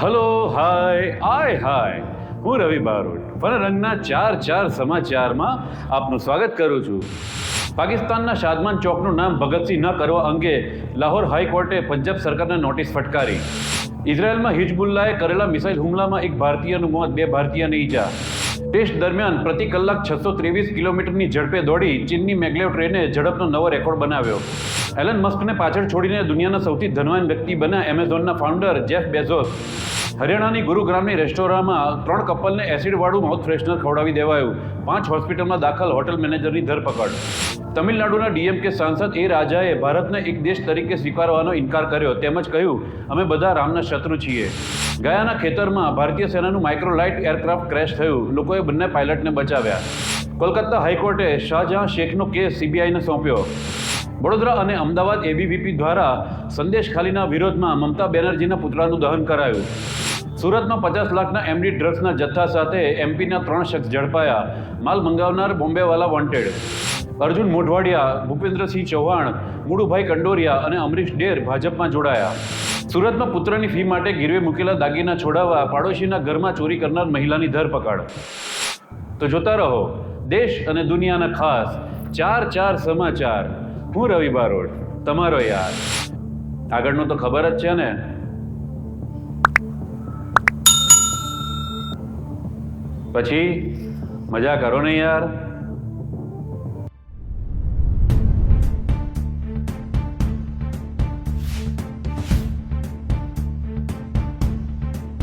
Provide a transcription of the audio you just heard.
Hello, હાય, આય, હાય. હું રવિ Barot. Fun રંગના ચાર ચાર સમાચારમાં આપનું સ્વાગત કરું છું. પાકિસ્તાનના શાદમાન ચોકનું નામ ભગતસિંહ ન કરવા અંગે લાહોર હાઈકોર્ટે પંજાબ સરકારને નોટિસ ફટકારી. ઇઝરાયલમાં હિજબુલ્લાએ કરેલા મિસાઇલ હુમલામાં એક ભારતીયનું મોત, બે ભારતીયને ઈજા. ટેસ્ટ દરમિયાન પ્રતિ કલાક છસો ત્રેવીસ કિલોમીટરની ઝડપે દોડી ચીનની મેગ્લેવ ટ્રેને ઝડપનો નવો રેકોર્ડ બનાવ્યો. એલન મસ્કને પાછળ છોડીને દુનિયાના સૌથી ધનવાન વ્યક્તિ બન્યા એમેઝોનના ફાઉન્ડર જેફ બેઝોસ. હરિયાણાની ગુરુગ્રામની રેસ્ટોરાંમાં ત્રણ કપલને એસિડવાળું માઉથ ફ્રેશનર ખવડાવી દેવાયું. પાંચ હોસ્પિટલમાં દાખલ હોટલ મેનેજરની ધરપકડ. તમિલનાડુના ડીએમકે સાંસદ એ રાજાએ ભારતને એક દેશ તરીકે સ્વીકારવાનો ઇનકાર કર્યો. તેમજ કહ્યું, અમે બધા રામના શત્રુ છીએ. ગયાના ખેતરમાં ભારતીય સેનાનું માઇક્રોલાઇટ એરક્રાફ્ટ ક્રેશ થયું. લોકોએ બંને પાયલટને બચાવ્યા. કોલકાતા હાઈકોર્ટે શાહજહાં શેખનો કેસ સીબીઆઈને સોંપ્યો. વડોદરા અને અમદાવાદ એબીવીપી દ્વારા સંદેશ ખાલીના વિરોધમાં મમતા બેનર્જીના પુતળાનું દહન કરાયું. સુરતમાં પચાસ લાખના એમડી ડ્રગ્સના જથ્થા સાથે એમપીના ત્રણ શખ્સ ઝડપાયા. માલ મંગાવનાર બોમ્બેવાલા વોન્ટેડ અર્જુન મોઢવાડિયા, ભૂપેન્દ્રસિંહ ચૌહાણ મુળુભાઈ કંડોરિયા અને અમરીશ ડેર ભાજપમાં જોડાયા. સુરતમાં પુત્રની ફી માટે ગીરવે મૂકેલા દાગીના છોડાવવા પાડોશીના ઘરમાં ચોરી કરનાર મહિલાની ધરપકડ. તો જોતા રહો, દેશ અને દુનિયાના ખાસ ચાર ચાર સમાચાર. હું રવિ બારોડ તમારો યાર. આગળનું તો ખબર જ છે ને. પછી, મજા કરો ને યાર.